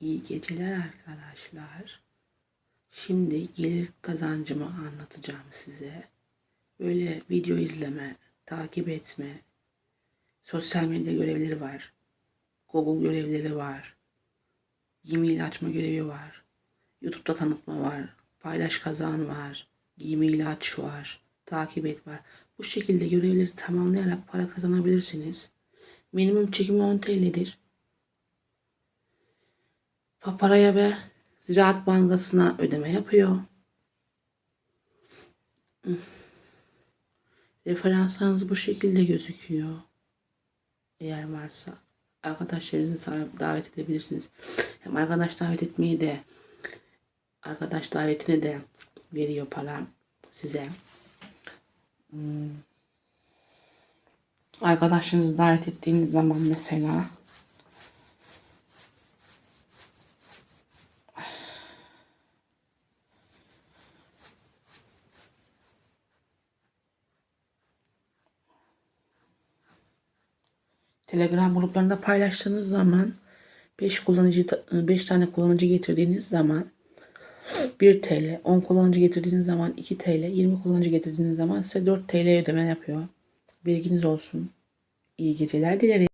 İyi geceler arkadaşlar. Şimdi gelir kazancımı anlatacağım size. Böyle video izleme, takip etme, sosyal medya görevleri var. Google görevleri var. E-mail açma görevi var. YouTube'da tanıtma var. Paylaş kazan var. E-mail aç var. Takip et var. Bu şekilde görevleri tamamlayarak para kazanabilirsiniz. Minimum çekimi 10 TL'dir. Paparaya ve Ziraat Bankası'na ödeme yapıyor. Referanslarınız bu şekilde gözüküyor. Eğer varsa arkadaşlarınızı davet edebilirsiniz. Hem arkadaş davet etmeyi de arkadaş davetine de veriyor para size. Hmm. Arkadaşlarınızı davet ettiğiniz zaman mesela Telegram gruplarında paylaştığınız zaman 5 kullanıcı 5 tane kullanıcı getirdiğiniz zaman 1 TL, 10 kullanıcı getirdiğiniz zaman 2 TL, 20 kullanıcı getirdiğiniz zaman size 4 TL ödeme yapıyor. Bilginiz olsun. İyi geceler dilerim.